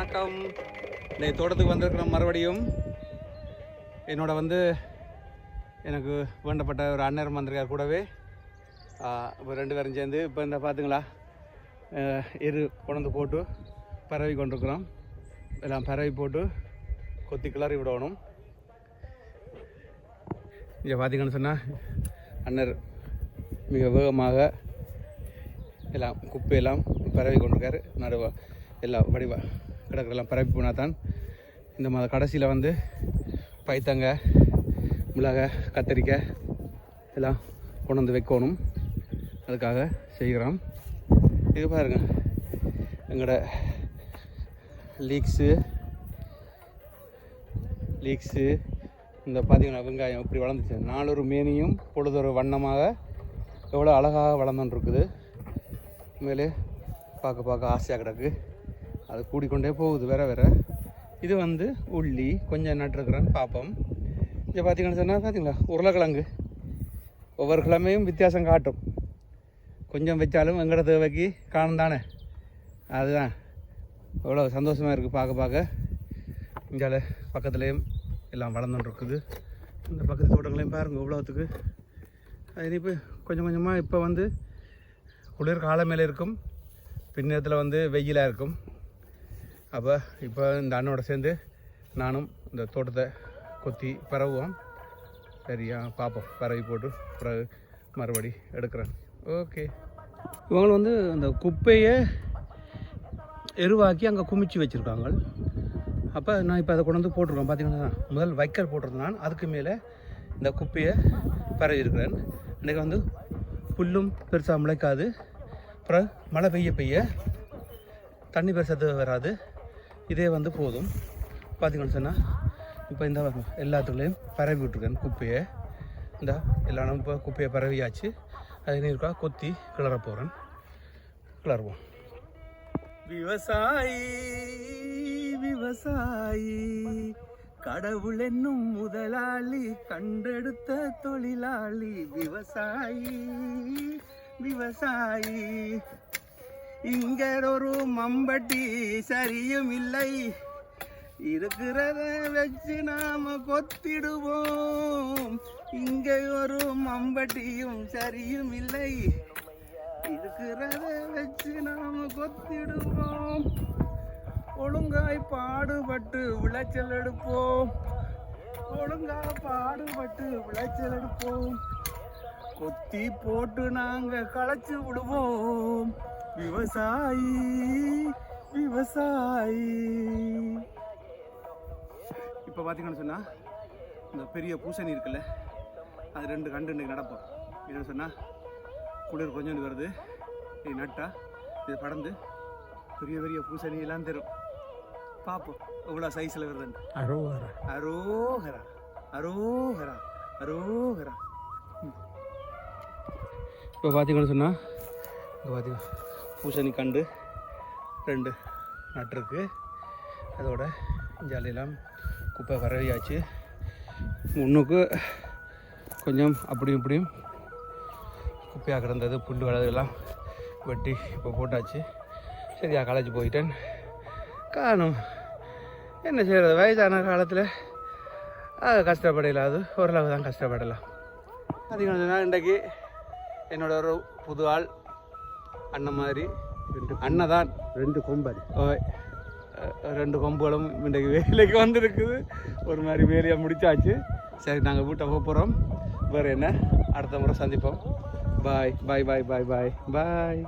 வணக்கம். இந்த தோட்டத்துக்கு வந்திருக்கிறோம் மறுபடியும் என்னோட வந்து எனக்கு வேண்டப்பட்ட ஒரு அண்ணன் வந்திருக்கார் கூடவே. இப்போ ரெண்டு பேரும் சேர்ந்து இப்போ இந்த பார்த்துங்களா எரு கொண்டு போட்டு பரவி கொண்டிருக்கிறோம். எல்லாம் பரவி போட்டு கொத்தி கிளறி விடணும். இங்கே பார்த்தீங்கன்னு சொன்னால் அண்ணர் மிக வேகமாக எல்லாம் குப்பையெல்லாம் பரவி கொண்டிருக்காரு. நடுவா எல்லாம் வடிவ கிடக்கிறெல்லாம் பரப்பி போனால் தான் இந்த மாத கடைசியில் வந்து பைத்தங்க மிளகாய் கத்தரிக்காய் எல்லாம் கொண்டு வந்து வைக்கணும். அதுக்காக செய்கிறோம். இது பாருங்க. எங்களோட லீக்ஸு லீக்ஸு இந்த பார்த்தீங்கன்னா வெங்காயம் இப்படி வளர்ந்துச்சு. நாலொரு மேனியும் பொழுதொரு வண்ணமாக எவ்வளோ அழகாக வளர்ந்துன்னு இருக்குது. மேலே பார்க்க பார்க்க ஆசையாக கிடக்கு. அது கூடிக்கொண்டே போகுது வேற வேற. இது வந்து உள்ளி கொஞ்சம் நட்டுருக்குறேன்னு பார்ப்போம் இங்கே பார்த்தீங்கன்னு சொன்னால் பார்த்தீங்களா உருளைக்கிழங்கு. ஒவ்வொரு கிழமையும் வித்தியாசம் காட்டும். கொஞ்சம் வச்சாலும் எங்கட தேவைக்கு காணும் தானே. அதுதான். எவ்வளோ சந்தோஷமாக இருக்குது பார்க்க பார்க்க. இங்கால பக்கத்துலேயும் எல்லாம் வளர்ந்துட்டுருக்குது. இந்த பக்கத்து தோட்டங்களையும் பாருங்கள் இவ்வளோத்துக்கு அது இனிப்பு கொஞ்சம் கொஞ்சமாக இப்போ வந்து குளிர் காலமேல இருக்கும். பின்னத்தில் வந்து வெயிலாக இருக்கும். அப்போ இப்போ இந்த அண்ணோட சேர்ந்து நானும் இந்த தோட்டத்தை கொத்தி பரவுவோம். சரியா பார்ப்போம் பரவி போட்டு பிறகு மறுபடி எடுக்கிறேன். ஓகே இவங்க வந்து அந்த குப்பையை எருவாக்கி அங்கே குமிச்சு வச்சுருக்காங்க. அப்போ நான் இப்போ அதை கொண்டு வந்து போட்டிருக்கேன் பார்த்தீங்கன்னா முதல் வைக்கல் போட்டிருந்தேன் அதுக்கு மேலே இந்த குப்பையை பரவி இருக்கிறேன் இன்றைக்கி வந்து புல்லும் பெருசாக முளைக்காது. அப்புறம் மழை பெய்ய பெய்ய தண்ணி பெருசாக வராது. இதே வந்து போதும். பார்த்தீங்கன்னு சொன்னால் இப்போ இந்த எல்லாத்துக்குள்ளேயும் பரவி விட்ருக்கேன் குப்பையை. இந்த எல்லாம் இப்போ குப்பையை பரவியாச்சு. அது நீருக்கா கொத்தி கிளற போகிறேன் கிளறுவோம். விவசாயி விவசாயி கடவுள் என்னும் முதலாளி கண்டெடுத்த தொழிலாளி விவசாயி விவசாயி. இங்க ஒரு மம்பட்டி சரியும் இல்லை இருக்கிறத வச்சு நாம கொத்திடுவோம். இங்க ஒரு மம்பட்டியும் சரியும் இல்லை இருக்கிறத வச்சு நாம கொத்திடுவோம். ஒழுங்காய் பாடுபட்டு விளைச்சல் எடுப்போம். ஒழுங்காய் பாடுபட்டு விளைச்சல் எடுப்போம். கொத்தி போட்டு நாங்க களைச்சு விடுவோம். விவசாயி விவசாயி. இப்போ பார்த்தீங்கன்னு சொன்னால் இந்த பெரிய பூசணி இருக்குல்ல அது ரெண்டு கண்டு இன்னைக்கு நடப்போம். என்னன்னு சொன்னால் குளிர் கொஞ்சோண்டு வருது. இது நட்டா இது படந்து பெரிய பெரிய பூசணி எல்லாம் தரும். பார்ப்போம் எவ்வளோ சைஸில் வருதுன்னு. அரோவரா அரோஹரா அரோஹரா அரோஹரா இப்போ பார்த்தீங்கன்னு சொன்னால் இப்போ பார்த்தீங்கன்னா பூசணி கண்டு ரெண்டு நட்டுருக்கு. அதோட ஜாலியெல்லாம் குப்பை பரவியாச்சு. முன்னுக்கு கொஞ்சம் அப்படியும் இப்படியும் குப்பையாக கிடந்தது புல் வளர்தெல்லாம் வெட்டி இப்போ போட்டாச்சு. சரியா காலேஜ் போயிட்டேன். காணும். என்ன செய்கிறது வயதான காலத்தில் அது கஷ்டப்படல அது ஓரளவு தான் கஷ்டப்படலாம் பார்த்தீங்கன்னா இன்றைக்கு என்னோட ஒரு புது ஆள் அண்ணன் மாதிரி. அண்ணன் தான் ரெண்டு. அஹ் ரெண்டு கொம்புகளும் இன்றைக்கு வேலைக்கு வந்திருக்குது. ஒரு மாதிரி வேலையாக முடிச்சாச்சு. சரி நாங்கள் வீட்டை போக போகிறோம் வேறு என்ன? அடுத்த முறை சந்திப்போம். பாய் பாய் பாய் பாய் பாய் பாய்